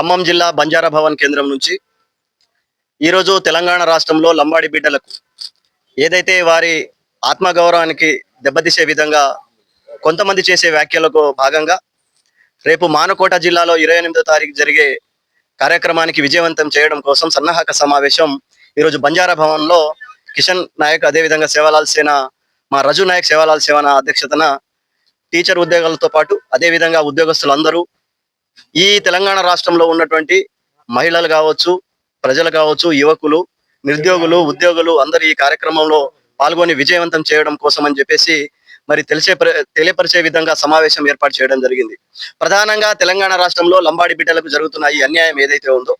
ఖమ్మం జిల్లా బంజారా భవన్ కేంద్రం నుంచి ఈరోజు తెలంగాణ రాష్ట్రంలో లంబాడి బిడ్డలకు ఏదైతే వారి ఆత్మగౌరవానికి దెబ్బతీసే విధంగా కొంతమంది చేసే వ్యాఖ్యలకు భాగంగా రేపు మానకోట జిల్లాలో ఇరవై ఎనిమిదో తారీఖు జరిగే కార్యక్రమానికి విజయవంతం చేయడం కోసం సన్నాహక సమావేశం ఈరోజు బంజారా భవన్లో కిషన్ నాయక్ అదేవిధంగా సేవాలాల్ సేన మా రజు నాయక్ సేవాలాల్ సేవన అధ్యక్షతన టీచర్ ఉద్యోగాలతో పాటు అదేవిధంగా ఉద్యోగస్తులందరూ ఈ తెలంగాణ రాష్ట్రంలో ఉన్నటువంటి మహిళలు కావచ్చు ప్రజలు కావచ్చు యువకులు నిరుద్యోగులు ఉద్యోగులు అందరూ ఈ కార్యక్రమంలో పాల్గొని విజయవంతం చేయడం కోసం అని చెప్పేసి మరి తెలిసే తెలియపరిచే విధంగా సమావేశం ఏర్పాటు చేయడం జరిగింది. ప్రధానంగా తెలంగాణ రాష్ట్రంలో లంబాడి బిడ్డలకు జరుగుతున్న ఈ అన్యాయం ఏదైతే ఉందో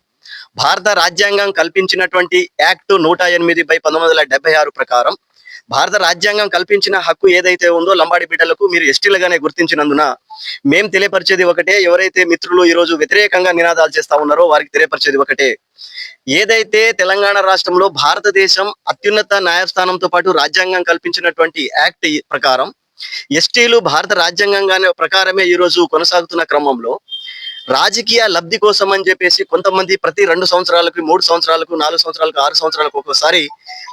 భారత రాజ్యాంగం కల్పించినటువంటి యాక్ట్ నూట ఎనిమిది బై పంతొమ్మిది వందల డెబ్బై ఆరు ప్రకారం భారత రాజ్యాంగం కల్పించిన హక్కు ఏదైతే ఉందో లంబాడి బిడ్డలకు మీరు ఎస్టీలుగానే గుర్తించినందున మేం తెలియపరిచేది ఒకటే ఎవరైతే మిత్రులు ఈ రోజు వ్యతిరేకంగా నినాదాలు చేస్తా ఉన్నారో వారికి తెలియపరిచేది ఒకటే. ఏదైతే తెలంగాణ రాష్ట్రంలో భారతదేశం అత్యున్నత న్యాయస్థానంతో పాటు రాజ్యాంగం కల్పించినటువంటి యాక్ట్ ఈ ప్రకారం ఎస్టీలు భారత రాజ్యాంగంగానే ప్రకారమే ఈ రోజు కొనసాగుతున్న క్రమంలో రాజకీయ లబ్ధి కోసం అని చెప్పేసి కొంతమంది ప్రతి రెండు సంవత్సరాలకు మూడు సంవత్సరాలకు నాలుగు సంవత్సరాలకు ఆరు సంవత్సరాలకు ఒక్కోసారి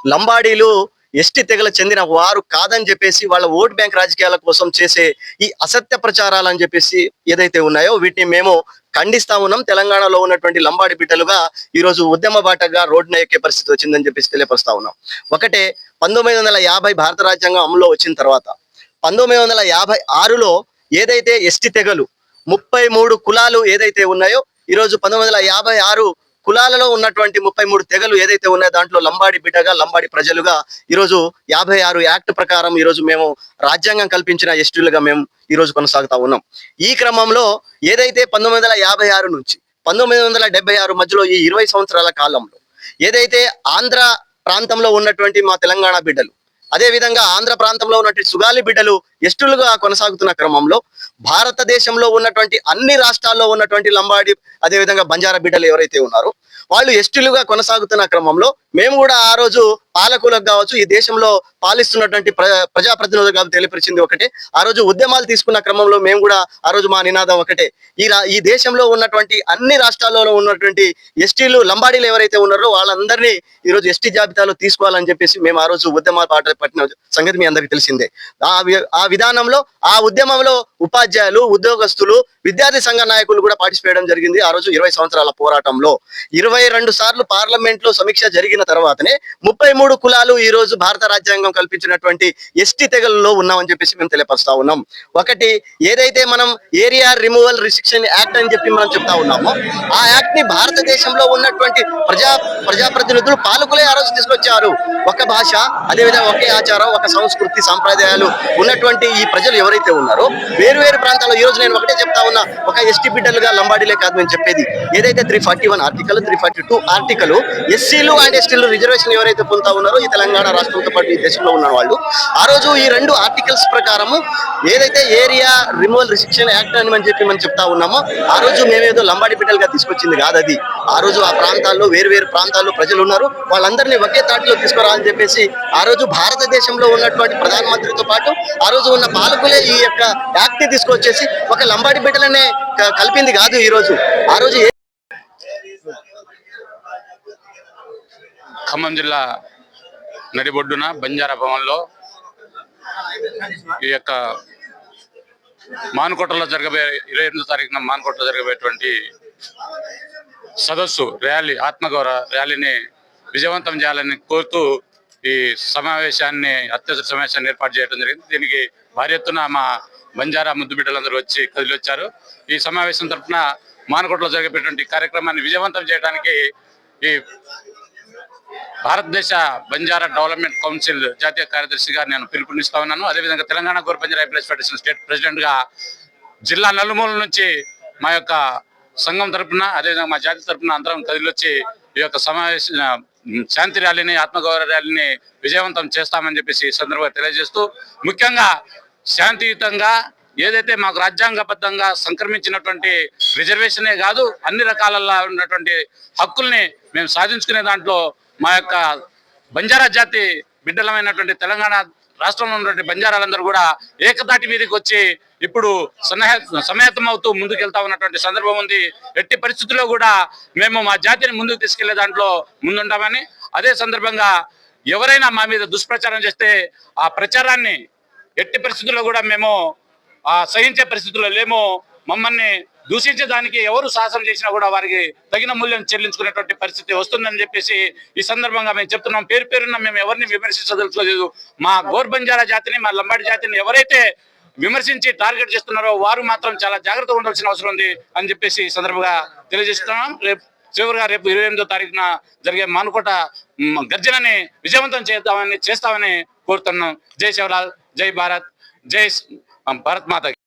లంబాడీలు ఎస్టీ తెగల చెందిన వారు కాదని చెప్పేసి వాళ్ళ ఓట్ బ్యాంక్ రాజకీయాల కోసం చేసే ఈ అసత్య ప్రచారాలు అని చెప్పేసి ఏదైతే ఉన్నాయో వీటిని మేము ఖండిస్తా ఉన్నాం. తెలంగాణలో ఉన్నటువంటి లంబాడి బిడ్డలుగా ఈ రోజు ఉద్యమ బాటగా రోడ్డున ఎక్కే పరిస్థితి వచ్చిందని చెప్పేసి తెలియపరుస్తా ఉన్నాం. ఒకటే పంతొమ్మిది వందల యాభై భారత రాజ్యాంగం అమలులో వచ్చిన తర్వాత పంతొమ్మిది వందల యాభై ఆరులో ఏదైతే ఎస్టీ తెగలు ముప్పై మూడు కులాలు ఏదైతే ఉన్నాయో ఈరోజు పంతొమ్మిది వందల యాభై ఆరు కులాలలో ఉన్నటువంటి ముప్పై మూడు తెగలు ఏదైతే ఉన్నాయో దాంట్లో లంబాడి బిడ్డగా లంబాడి ప్రజలుగా ఈరోజు యాభై ఆరు యాక్ట్ ప్రకారం ఈరోజు మేము రాజ్యాంగం కల్పించిన ఎస్టీలుగా మేము ఈరోజు కొనసాగుతా ఉన్నాం. ఈ క్రమంలో ఏదైతే పంతొమ్మిది వందల యాభై ఆరు నుంచి పంతొమ్మిది వందల డెబ్బై ఆరు మధ్యలో ఈ ఇరవై సంవత్సరాల కాలంలో ఏదైతే ఆంధ్ర ప్రాంతంలో ఉన్నటువంటి మా తెలంగాణ బిడ్డలు అదే విధంగా ఆంధ్ర ప్రాంతంలో ఉన్నటువంటి సుగాలి బిడ్డలు ఎస్టులుగా కొనసాగుతున్న క్రమంలో భారతదేశంలో ఉన్నటువంటి అన్ని రాష్ట్రాల్లో ఉన్నటువంటి లంబాడి అదే విధంగా బంజారా బిడ్డలు ఎవరైతే ఉన్నారో వాళ్ళు ఎస్టులుగా కొనసాగుతున్న క్రమంలో మేము కూడా ఆ రోజు పాలకులకు కావచ్చు ఈ దేశంలో పాలిస్తున్నటువంటి ప్ర ప్రజాప్రతినిధులు కాబట్టి తెలియపరిచింది ఒకటే. ఆ రోజు ఉద్యమాలు తీసుకున్న క్రమంలో మేము కూడా ఆ రోజు మా నినాదం ఒకటే. ఈ ఈ దేశంలో ఉన్నటువంటి అన్ని రాష్ట్రాల్లో ఉన్నటువంటి ఎస్టీలు లంబాడీలు ఎవరైతే ఉన్నారో వాళ్ళందరినీ ఈ రోజు ఎస్టీ జాబితాలో తీసుకోవాలని చెప్పేసి మేము ఆ రోజు ఉద్యమాలు పాట పట్టిన సంగతి మీ అందరికీ తెలిసిందే. ఆ ఆ విధానంలో ఆ ఉద్యమంలో ఉపాధ్యాయులు ఉద్యోగస్తులు విద్యార్థి సంఘ నాయకులు కూడా పార్టిసిపేట్ జరిగింది ఆ రోజు ఇరవై సంవత్సరాల పోరాటంలో. ఇరవై రెండు సార్లు పార్లమెంట్లో సమీక్ష జరిగిన తర్వాతనే ముప్పై మూడు కులాలు ఈ రోజు భారత రాజ్యాంగం కల్పించినటువంటి ఎస్టీ తెగలలో ఉన్నామని చెప్పేసి మేము తెలియపరుస్తా ఉన్నాం. ఒకటి ఏదైతే మనం ఏరియా రిమూవల్ రిస్ట్రిక్షన్ యాక్ట్ అని చెప్పి మనం చెప్తా ఉన్నామో ఆ యాక్ట్ని భారతదేశంలో ఉన్నటువంటి ప్రజా ప్రజాప్రతినిధులు పాలకులే ఆ రోజు తీసుకొచ్చారు. ఒక భాష అదేవిధంగా ఒకే ఆచారం ఒక సంస్కృతి సాంప్రదాయాలు ఉన్నటువంటి ఈ ప్రజలు ఎవరైతే ఉన్నారో వేరు వేరు ప్రాంతాల్లో ఈ రోజు నేను ఒకటే చెప్తా ఉన్నా ఒక ఎస్టీ బిడ్డలుగా లంబాడీలే కాదు నేను చెప్పేది. ఏదైతే three forty one article three forty two article ఎస్సీలు అండ్ ఎస్టీలు రిజర్వేషన్ ఎవరైతే పొందుతా ఉన్నారో ఈ తెలంగాణ రాష్ట్రంతో పాటు ఈ దేశంలో ఉన్న వాళ్ళు. ఆ రోజు ఈ రెండు ఆర్టికల్స్ ప్రకారము ఏదైతే ఏరియా రిమూవల్ రిస్ట్రిక్షన్ యాక్ట్ అని మనం చెప్పి మనం చెప్తా ఉన్నామో ఆ రోజు మేమేదో లంబాడి బిడ్డలుగా తీసుకొచ్చింది కాదు అది. ఆ రోజు ఆ ప్రాంతాల్లో వేరు వేరు ప్రాంతాల్లో ప్రజలు ఉన్నారు. వాళ్ళందరినీ ఒకే తాటిలో తీసుకురావాలని చెప్పేసి ఆ రోజు భారతదేశంలో ఉన్నటువంటి ప్రధానమంత్రితో పాటు ఆ రోజు ఉన్న పాలకులే ఈ యొక్క యాక్ట్ తీసుకొచ్చేసి ఒక లంబాడి బిడ్డలనే కలిపింది కాదు ఈ రోజు. ఆ రోజు ఖమ్మం జిల్లా నడిబొడ్డున బంజారా భవన్లో ఈ యొక్క మానుకోటలో జరగబోయే ఇరవై ఎనిమిదో తారీఖున మానుకోటలో జరగబోయేటువంటి సదస్సు ర్యాలీ ఆత్మగౌరవ ర్యాలీని విజయవంతం చేయాలని కోరుతూ ఈ సమావేశాన్ని అత్యవసర సమావేశాన్ని ఏర్పాటు చేయడం జరిగింది. దీనికి భారీ ఎత్తున మా బంజారా ముద్దు బిడ్డలందరూ వచ్చి కదిలి వచ్చారు ఈ సమావేశం తరఫున మానకోటలో జరిగేటువంటి కార్యక్రమాన్ని విజయవంతం చేయడానికి ఈ భారతదేశ బంజారా డెవలప్మెంట్ కౌన్సిల్ జాతీయ కార్యదర్శిగా నేను పిలుపునిస్తా ఉన్నాను. అదేవిధంగా Telangana Gor Banjara employees federation state ప్రెసిడెంట్గా జిల్లా నలుమూల నుంచి మా యొక్క సంఘం తరఫున అదేవిధంగా మా జాతి తరపున అందరం కదిలొచ్చి ఈ యొక్క సమావేశ శాంతి ర్యాలీని ఆత్మగౌరవ ర్యాలీని విజయవంతం చేస్తామని చెప్పేసి ఈ సందర్భంగా తెలియజేస్తూ ముఖ్యంగా శాంతియుతంగా ఏదైతే మాకు రాజ్యాంగబద్ధంగా సంక్రమించినటువంటి రిజర్వేషనే కాదు అన్ని రకాలలో ఉన్నటువంటి హక్కుల్ని మేము సాధించుకునే దాంట్లో మా యొక్క బంజారా జాతి బిడ్డలమైనటువంటి తెలంగాణ రాష్ట్రంలో ఉన్నటువంటి బంజారాలందరూ కూడా ఏకతాటి మీదకి వచ్చి ఇప్పుడు సన్నాహ సమాయత్తం అవుతూ ముందుకెళ్తా ఉన్నటువంటి సందర్భం ఉంది. ఎట్టి పరిస్థితుల్లో కూడా మేము మా జాతిని ముందుకు తీసుకెళ్ళే దాంట్లో ముందుంటామని అదే సందర్భంగా ఎవరైనా మా మీద దుష్ప్రచారం చేస్తే ఆ ప్రచారాన్ని ఎట్టి పరిస్థితుల్లో కూడా మేము ఆ సహించే పరిస్థితుల్లో లేమో మమ్మల్ని దూషించడానికి ఎవరు సాహసం చేసినా కూడా వారికి తగిన మూల్యం చెల్లించుకునేటువంటి పరిస్థితి వస్తుందని చెప్పేసి ఈ సందర్భంగా మేము చెప్తున్నాం. పేరు పేరున్న మేము ఎవరిని విమర్శించదలుచుకోలేదు. మా గోర్బంజారా జాతిని మా లంబాడి జాతిని ఎవరైతే విమర్శించి టార్గెట్ చేస్తున్నారో వారు మాత్రం చాలా జాగ్రత్తగా ఉండాల్సిన అవసరం ఉంది అని చెప్పేసి ఈ సందర్భంగా తెలియజేస్తున్నాం. రేపు చివరిగా రేపు ఇరవై ఎనిమిదో తారీఖున జరిగే మానుకోట గర్జనని విజయవంతం చేద్దామని చేస్తామని కోరుతున్నాం. జై శివలాల్ జై భారత్ జై ಭಾರತ್ ಮಾತಾಗಿ.